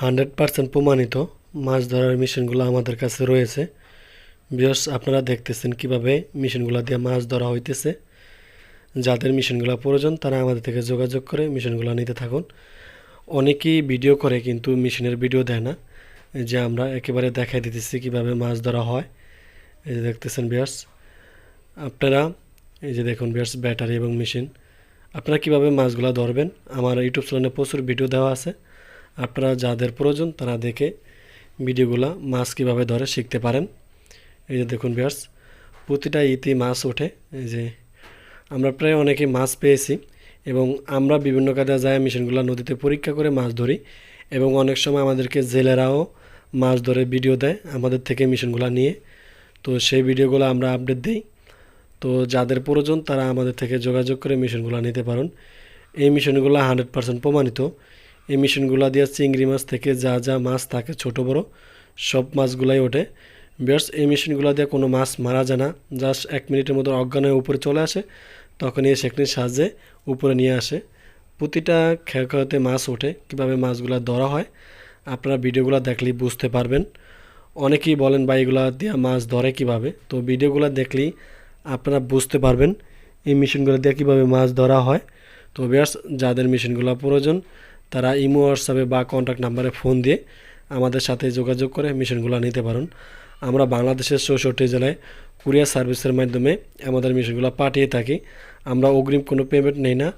Hundred percent প্রমাণিত মাছ ধরার মেশিনগুলো আমাদের কাছে রয়েছে। বিয়স আপনারা দেখতেছেন কীভাবে মেশিনগুলো দিয়ে মাছ ধরা হইতেছে। যাদের মেশিনগুলো প্রয়োজন, তারা আমাদের থেকে যোগাযোগ করে মেশিনগুলো নিতে থাকুন। অনেকেই ভিডিও করে, কিন্তু মেশিনের ভিডিও দেয় না। যে আমরা একেবারে দেখাই দিতেছি কীভাবে মাছ ধরা হয়। এই যে দেখতেছেন বিয়ার্স আপনারা, এই যে দেখুন বিয়ার্স ব্যাটারি এবং মেশিন। আপনারা কীভাবে মাছগুলো ধরবেন? আমার ইউটিউব চ্যানেলে প্রচুর ভিডিও দেওয়া আছে। আপনারা যাদের প্রয়োজন তারা দেখে ভিডিওগুলো মাছ কীভাবে ধরে শিখতে পারেন। এই যে দেখুন বিয়ার্স প্রতিটা ইতি মাছ ওঠে। এই যে আমরা প্রায় অনেকে মাছ পেয়েছি এবং আমরা বিভিন্ন কাজে যায় মেশিনগুলো নদীতে পরীক্ষা করে মাছ ধরি এবং অনেক সময় আমাদেরকে জেলেরাও মাছ ধরে ভিডিও দেয় আমাদের থেকে মেশিনগুলো নিয়ে। তো সেই ভিডিওগুলো আমরা আপডেট দিই। তো যাদের প্রয়োজন তারা আমাদের থেকে যোগাযোগ করে মেশিনগুলো নিতে পারেন। এই মেশিনগুলো হান্ড্রেড পার্সেন্ট প্রমাণিত। এই মেশিনগুলো দিয়ে চিংড়ি মাছ থেকে যা যা মাছ থাকে ছোট বড়, সব মাছগুলাই ওঠে। বিয়ার্স এই মেশিনগুলো দিয়ে কোনো মাছ মারা যায় না। জাস্ট এক মিনিটের মতো অজ্ঞান হয়ে উপরে চলে আসে। তখন এই সেকনির সাহায্যে উপরে নিয়ে আসে। প্রতিটা খেয়াতে মাছ ওঠে, কীভাবে মাছগুলো ধরা হয় আপনারা ভিডিওগুলো দেখলেই বুঝতে পারবেন। অনেকেই বলেন বা এগুলো দিয়ে মাছ ধরে কীভাবে? তো ভিডিওগুলো দেখলেই আপনারা বুঝতে পারবেন, এই মেশিনগুলো দিয়ে কীভাবে মাছ ধরা হয়। তো বিয়ার্স যাদের মেশিনগুলো প্রয়োজন তারা ইমো, হোয়াটসঅ্যাপে বা কন্ট্যাক্ট নাম্বারে ফোন দিয়ে আমাদের সাথে যোগাযোগ করে মিশনগুলো নিতে পারেন। আমরা বাংলাদেশের চৌষট্টি জেলায় কুরিয়ার সার্ভিসের মাধ্যমে আমাদের মিশনগুলো পাঠিয়ে থাকি। আমরা অগ্রিম কোনো পেমেন্ট নেই না।